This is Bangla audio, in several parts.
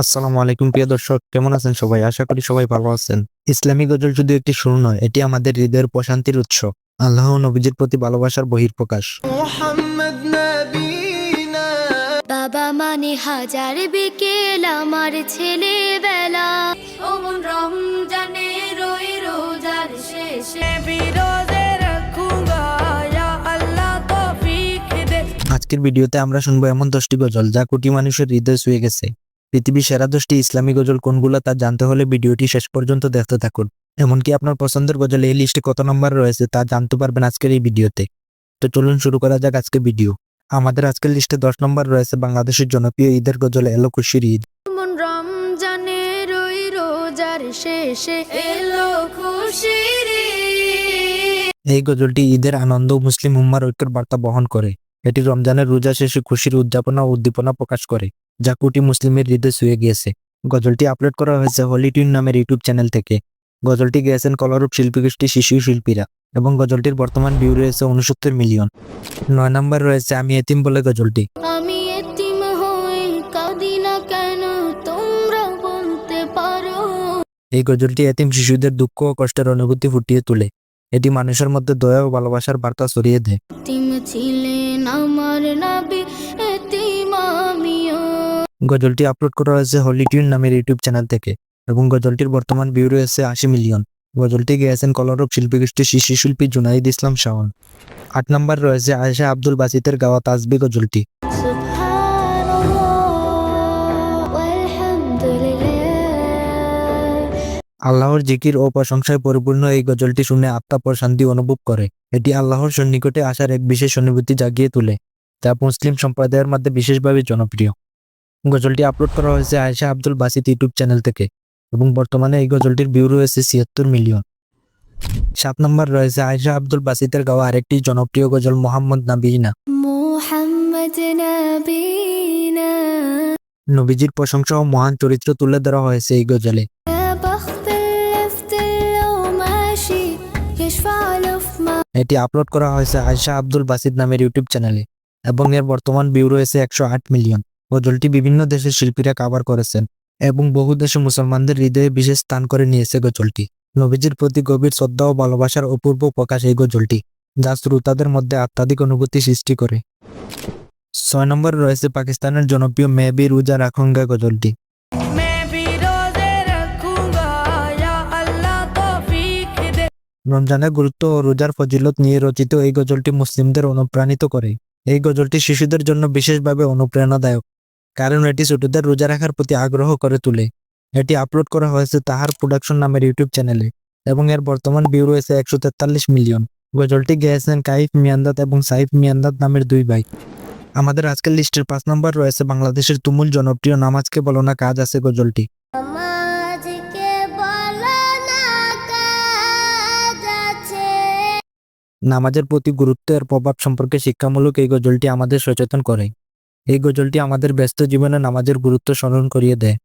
আসসালামু আলাইকুম প্রিয় দর্শক। কেমন আছেন সবাই? আশা করি সবাই ভালো আছেন। ইসলামী গজল শুধু একটি সুর নয় এটি আমাদের হৃদয়ের প্রশান্তির উৎস। আল্লাহ ও নবীজির প্রতি ভালোবাসার বহির্প্রকাশ মোহাম্মদ বাবা মানে হাজার বিকেল আমার ছেলেবেলা। ওমন রমজানে রই রোজার শেষে। বিরোধে রাখুঙ্গা ইয়া আল্লাহ তৌফিক দে। আজকের ভিডিওতে আমরা শুনব এমন দশটি গজল যা কোটি মানুষের হৃদয় ছুঁয়ে গেছে। পৃথিবীর সেরা দশটি ইসলামী গজল কোনগুলো তা জানতে হলে ভিডিওটি শেষ পর্যন্ত দেখতে থাকুন। এমনকি আপনার পছন্দের গজল এই লিস্টে কত নম্বর রয়েছে তা জানতে পারবেন আজকের এই ভিডিওতে। তো চলুন শুরু করা যাক আজকের ভিডিও। আমাদের আজকের লিস্টে দশ নম্বর রয়েছে বাংলাদেশের জনপ্রিয় ঈদের গজল এলো খুশির ঈদ। ওমন রমজানে রোজার শেষে এলো খুশির এই গজলটি ঈদের আনন্দ মুসলিম উম্মার ঐক্যের বার্তা বহন করে। এটি রমজানের রোজা শেষে খুশির উদযাপনা ও উদ্দীপনা প্রকাশ করে। যা কোটি মুসলিমের হৃদয় ছুঁয়ে গিয়েছে। গজলটি আপলোড করা হয়েছে হলি টিউন নামের ইউটিউব চ্যানেল থেকে। গজলটি গেয়েছেন কলরূপ শিল্পী গোষ্ঠী শিশু শিল্পীরা এবং গজলটির বর্তমান ভিউ রয়েছে উনসত্তর মিলিয়ন। নয় নম্বর রয়েছে আমি এতিম বলে গজলটি। আমি এতিম হই কাঁদি না কেন তোমরা বলতে পারো। এই গজলটি এতিম শিশুদের দুঃখ ও কষ্টের অনুভূতি ফুটিয়ে তোলে। এটি মানুষের মধ্যে দয়া ও ভালোবাসার বার্তা ছড়িয়ে দেয়। এতিম ছিলেন আমার নাবি। গজলটি আপলোড করা হয়েছে হলি টিউন নামের ইউটিউব চ্যানেল থেকে এবং গজলটির বর্তমান ভিউ রয়েছে আশি মিলিয়ন গজলটি গেয়েছেন কলরব শিল্পী গোষ্ঠী শিশু শিল্পী জুনাইদ ইসলাম শাওন। আট নম্বর রয়েছে আয়েশা আব্দুল বাসিতের গাওয়া তাজবি গজলটি। আল্লাহর জিকির ও প্রশংসায় পরিপূর্ণ এই গজলটি শুনে আত্মা প্রশান্তি অনুভব করে। এটি আল্লাহর সন্নিকটে আসার এক বিশেষ অনুভূতি জাগিয়ে তোলে যা মুসলিম সম্প্রদায়ের মধ্যে বিশেষভাবে জনপ্রিয়। গজলটি আপলোড করা হয়েছে আয়েশা আব্দুল বাসিত ইউটিউব চ্যানেল থেকে এবং বর্তমানে এই গজলটির ভিউ রয়েছে ছিয়াত্তর মিলিয়ন সাত নম্বর রয়েছে আয়েশা আব্দুল বাসিতের গাওয়া আরেকটি জনপ্রিয় গজল মোহাম্মদ নাবিনা। নবীজির প্রশংসা ও মহান চরিত্র তুলে ধরা হয়েছে এই গজলে। এটি আপলোড করা হয়েছে আয়েশা আব্দুল বাসিদ নামের ইউটিউব চ্যানেলে এবং এর বর্তমান ভিউ রয়েছে একশো আট মিলিয়ন গজলটি বিভিন্ন দেশের শিল্পীরা কাভার করেছেন এবং বহু দেশে মুসলমানদের হৃদয়ে বিশেষ স্থান করে নিয়েছে গজলটি। নবীজির প্রতি গভীর শ্রদ্ধা ও ভালোবাসার অপূর্ব প্রকাশ এই গজলটি যা শ্রোতাদের মধ্যে আত্মাধিক অনুভূতি সৃষ্টি করে। ছয় নম্বরে রয়েছে পাকিস্তানের জনপ্রিয় মেবি রুজা রাখঙ্গা গজলটি। রমজানের গুরুত্ব ও রোজার ফজিলত নিয়ে রচিত এই গজলটি মুসলিমদের অনুপ্রাণিত করে। এই গজলটি শিশুদের জন্য বিশেষভাবে অনুপ্রেরণাদায়ক। কারণ এটি ছোটদের রোজা রাখার প্রতি আগ্রহ করে তোলে। এটি আপলোড করা হয়েছে তাহার প্রোডাকশন নামের ইউটিউব চ্যানেলে এবং এর বর্তমান ভিউ রয়েছে একশো তেতাল্লিশ মিলিয়ন। গজলটি গেয়েছেন কাইফ মিয়ান্দাত এবং সাইফ মিয়ান্দাত নামের দুই ভাই। আমাদের আজকের লিস্টের পাঁচ নম্বর রয়েছে বাংলাদেশের তুমুল জনপ্রিয় নামাজকে বলো না কাজ আছে গজলটি। নামাজের প্রতি গুরুত্ব এর প্রভাব সম্পর্কে শিক্ষামূলক এই গজলটি আমাদের সচেতন করে। এই গজলটি আমাদের ব্যস্ত জীবনে নামাজের গুরুত্ব স্মরণ করিয়ে দেয়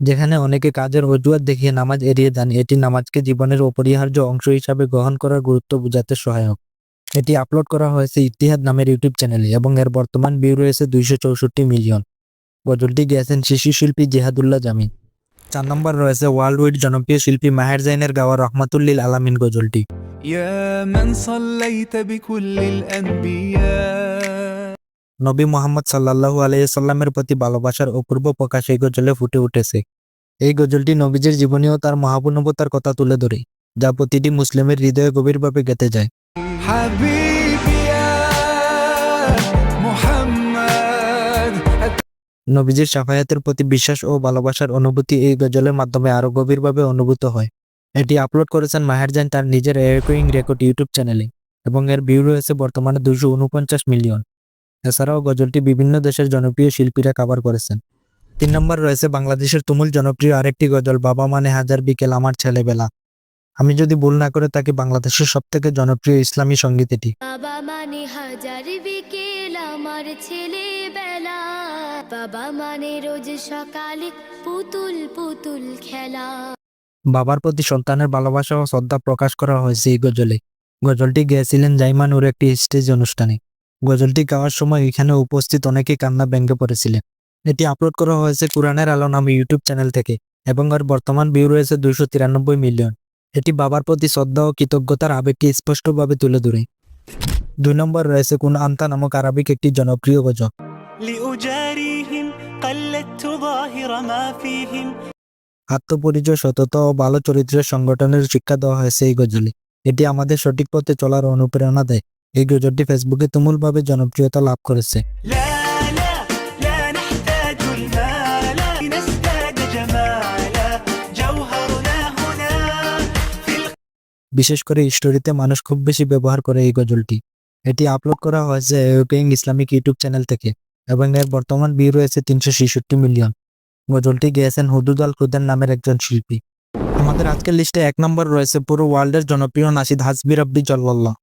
যেখানে অনেকে কাজের অজুহাত দেখিয়ে নামাজ এড়িয়ে যান এটি নামাজকে জীবনের অপরিহার্য অংশ হিসাবে গ্রহণ করার গুরুত্ব বোঝাতে সহায়ক এটি আপলোড করা হয়েছে ইতিহাদ নামের ইউটিউব চ্যানেলে এবং এর বর্তমান ভিউ রয়েছে দুইশো চৌষট্টি মিলিয়ন গজলটি গেয়েছেন শিশু শিল্পী জেহাদুল্লাহ জামিন চার নম্বর রয়েছে ওয়ার্ল্ড ওয়াইড জনপ্রিয় শিল্পী মাহের জাইনের গাওয়া রহমাতুল্লিল আলামিন গজলটি يا من صليت بكل الأنبياء নবী মোহাম্মদ সাল্লাহু আলাইসাল্লামের প্রতি ভালোবাসার অপূর্ব প্রকাশ এই গজলে ফুটে উঠেছে। এই গজলটি নবীজির জীবনী ও তার মহাপূর্ণবতার কথা তুলে ধরে, যা প্রতিটি মুসলিমের হৃদয়ে গভীরভাবে গেতে যায়। নবীজির সাফায়াতের প্রতি বিশ্বাস ও ভালোবাসার অনুভূতি এই গজলের মাধ্যমে আরও গভীরভাবে অনুভূত হয়। এটি আপলোড করেছেন মাহেরজান তার নিজের এয়ারকুইং রেকর্ড ইউটিউব চ্যানেলে এবং এর ভিউ রয়েছে বর্তমানে দুশো উনপঞ্চাশ মিলিয়ন এছাড়াও গজলটি বিভিন্ন দেশের জনপ্রিয় শিল্পীরা কাভার করেছেন। তিন নম্বর রয়েছে বাংলাদেশের তুমুল জনপ্রিয় আরেকটি গজল বাবা মানে হাজার বিকেল আমার ছেলেবেলা আমি যদি ভুল না করে থাকি বাংলাদেশের সব থেকে জনপ্রিয় ইসলামী সংগীত এটি। বাবা মানে হাজার বিকেল আমার ছেলেবেলা বাবা মানে রোজ সকালে পুতুল পুতুল খেলা। বাবার প্রতি সন্তানের ভালোবাসা ও শ্রদ্ধা প্রকাশ করা হয়েছে এই গজলে। গজলটি গেয়েছিলেন জাইমানুর একটি স্টেজ অনুষ্ঠানে। গজলটি গাওয়ার সময় এখানে উপস্থিত অনেকে কান্না ব্যঙ্গে পড়েছিলেন। এটি আপলোড করা হয়েছে কোরআনের আলো নামে ইউটিউব চ্যানেল থেকে এবং এর বর্তমান ভিউ রয়েছে দুইশো তিরানব্বই মিলিয়ন। এটি বাবার প্রতি শ্রদ্ধা ও কৃতজ্ঞতার আবেগকে স্পষ্টভাবে তুলে ধরে। দুই নম্বর রয়েছে কোন আন্তা নামক আরবিক একটি জনপ্রিয় গজল। আত্মপরিচয় সততা ও ভালো চরিত্রের সংগঠনের শিক্ষা দেওয়া হয়েছে এই গজলে। এটি আমাদের সঠিক পথে চলার অনুপ্রেরণা দেয়। এই গজলটি ফেসবুকে তুমুলভাবে জনপ্রিয়তা লাভ করেছে। বিশেষ করে স্টোরিতে মানুষ খুব বেশি ব্যবহার করে এই গজলটি। এটি আপলোড করা হয়েছে ইউপিং ইসলামিক ইউটিউব চ্যানেল থেকে এবং এর বর্তমান বি রয়েছে তিনশো ছেষট্টি মিলিয়ন গজলটি গিয়েছেন হুদুদ আল কুদান নামের একজন শিল্পী। আমাদের আজকের লিস্টে এক নম্বর রয়েছে পুরো ওয়ার্ল্ডের জনপ্রিয় নাসিদ হাসবির আব্দি জল্লাল্লাহ।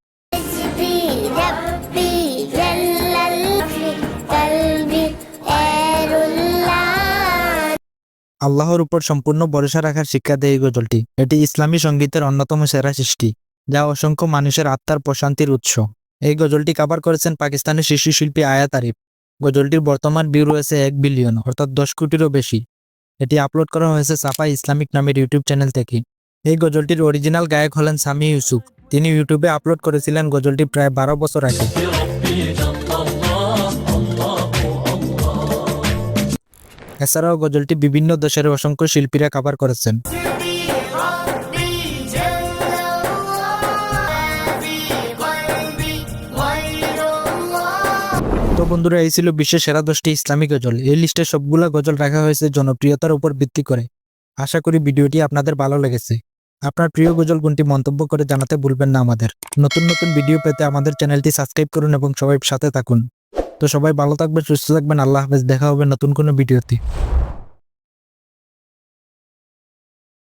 আল্লাহর উপর সম্পূর্ণ ভরসা রাখার শিক্ষা দেয় এই গজলটি। এটি ইসলামী সঙ্গীতের অন্যতম সেরা সৃষ্টি, যা অসংখ্য মানুষের আত্মার প্রশান্তির উৎস। এই গজলটি কাভার করেছেন পাকিস্তানের শিশু শিল্পী আয়াত আরিফ। গজলটির বর্তমান ভিউ রয়েছে এক বিলিয়ন অর্থাৎ দশ কোটিরও বেশি। এটি আপলোড করা হয়েছে সাফা ইসলামিক নামের ইউটিউব চ্যানেল থেকে। এই গজলটির অরিজিনাল গায়ক হলেন সামি ইউসুফ। তিনি ইউটিউবে আপলোড করেছিলেন গজলটি প্রায় বারো বছর আগে। এছাড়াও গজলটি বিভিন্ন দেশের অসংখ্য শিল্পীরা কাভার করেছেন। তো বন্ধুরা, এই ছিল বিশ্বের সেরা দশটি ইসলামিক গজল। এই লিস্টে সবগুলো গজল রাখা হয়েছে জনপ্রিয়তার উপর ভিত্তি করে। আশা করি ভিডিওটি আপনাদের ভালো লেগেছে। আপনার প্রিয় গজল গুণটি মন্তব্য করে জানাতে ভুলবেন না আমাদের। নতুন নতুন ভিডিও পেতে আমাদের চ্যানেলটি সাবস্ক্রাইব করুন এবং সবাই সাথে থাকুন। তো সবাই ভালো থাকবেন সুস্থ থাকবেন আল্লাহ হাফেজ দেখা হবে নতুন কোনো ভিডিওতে।